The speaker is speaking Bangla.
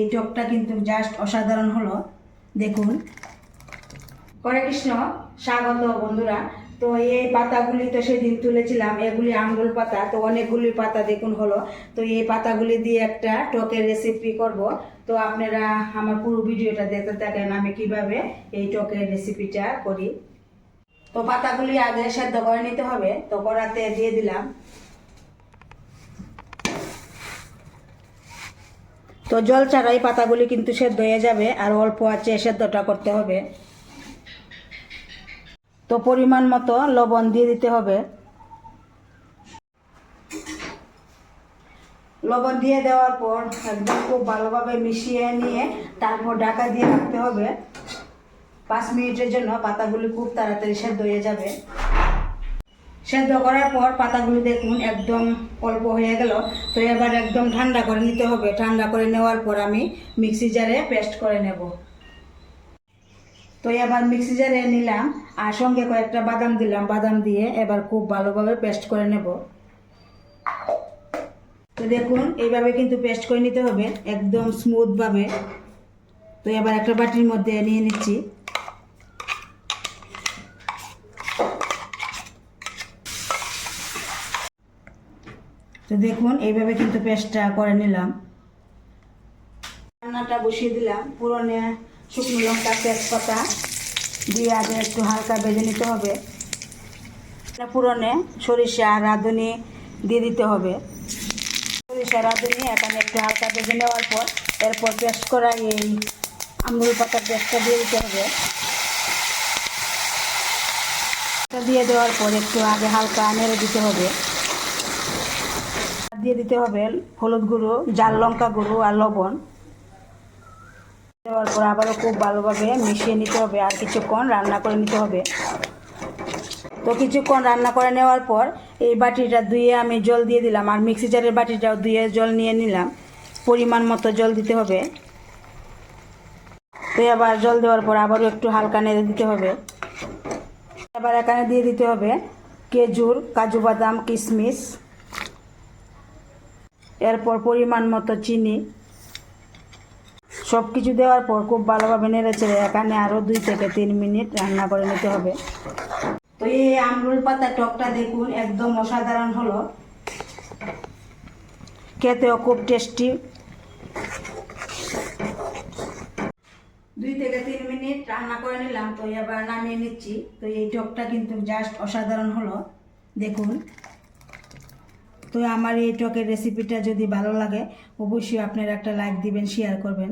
এই টকটা কিন্তু জাস্ট অসাধারণ হলো। দেখুন। হরে কৃষ্ণ, স্বাগত বন্ধুরা। তো এই পাতাগুলি তো সেদিন তুলেছিলাম, এগুলি আঙ্গুল পাতা, তো অনেকগুলি পাতা দেখুন হলো। তো এই পাতাগুলি দিয়ে একটা টকের রেসিপি করব। তো আপনারা আমার পুরো ভিডিওটা দেখতে থাকেন আমি কীভাবে এই টকের রেসিপিটা করি। তো পাতাগুলি আগে সেদ্ধ করে নিতে হবে, তো কড়াতে দিয়ে দিলাম। তো জল ছাড়াই পাতাগুলি কিন্তু সেদ্ধ হয়ে যাবে আর অল্প আছে সেদ্ধটা করতে হবে। তো পরিমাণ মতো লবণ দিয়ে দিতে হবে। লবণ দিয়ে দেওয়ার পর একদম খুব ভালোভাবে মিশিয়ে নিয়ে তারপর ঢাকা দিয়ে রাখতে হবে। পাঁচ মিনিটের জন্য পাতাগুলি খুব তাড়াতাড়ি সেদ্ধ হয়ে যাবে। সেদ্ধ করার পর পাতাগুলো দেখুন একদম অল্প হয়ে গেল। তো এবার একদম ঠান্ডা করে নিতে হবে। ঠান্ডা করে নেওয়ার পর আমি মিক্সি জারে পেস্ট করে নেব। তো এবার মিক্সি জারে নিলাম আর সঙ্গে কয়েকটা বাদাম দিলাম। বাদাম দিয়ে এবার খুব ভালোভাবে পেস্ট করে নেব। তো দেখুন, এইভাবে কিন্তু পেস্ট করে নিতে হবে একদম স্মুথভাবে। তো এবার একটা বাটির মধ্যে নিয়ে নিচ্ছি। তো দেখুন, এইভাবে কিন্তু পেস্টটা করে নিলাম। রান্নাটা বসিয়ে দিলাম। পুরনে শুকনো লঙ্কা, তেজপাতা দিয়ে আগে একটু হালকা বেজে নিতে হবে। পুরনে সরিষা, রাঁধুনি দিয়ে দিতে হবে। সরিষা, রাঁধুনি এখানে একটু হালকা বেজে নেওয়ার পর এরপর পেস্ট করা এই আঙুল পাতার পেস্টটা দিয়ে দিতে হবে। দিয়ে দেওয়ার পর একটু আগে হালকা নেড়ে দিতে হবে। দিয়ে দিতে হবে হলুদ গুঁড়ো, জাল লঙ্কা গুঁড়ো আর লবণ। দেওয়ার পর আবারও খুব ভালোভাবে মিশিয়ে নিতে হবে আর কিছুক্ষণ রান্না করে নিতে হবে। তো কিছুক্ষণ রান্না করে নেওয়ার পর এই বাটিটা ধুয়ে আমি জল দিয়ে দিলাম আর মিক্সি জারের বাটিটাও ধুয়ে জল নিয়ে নিলাম। পরিমাণ মতো জল দিতে হবে। তো এবার জল দেওয়ার পর আবারও একটু হালকা নেড়ে দিতে হবে। এবার এখানে দিয়ে দিতে হবে খেজুর, কাজু বাদাম, কিশমিশ। এরপর পরিমাণ মতো চিনি। সব কিছু দেওয়ার পর খুব ভালোভাবে নেড়েছে এখানে আরও দুই থেকে তিন মিনিট রান্না করে নিতে হবে। তো এই আমরুল পাতা টকটা দেখুন, একদম অসাধারণ হলো। খেতেও খুব টেস্টি। দুই থেকে তিন মিনিট রান্না করে নিলাম, তো এবার নামিয়ে নিচ্ছি। তো এই টকটা কিন্তু জাস্ট অসাধারণ হলো। দেখুন। তো আমার এই টকের রেসিপিটা যদি ভালো লাগে, অবশ্যই আপনারা একটা লাইক দিবেন শেয়ার করবেন।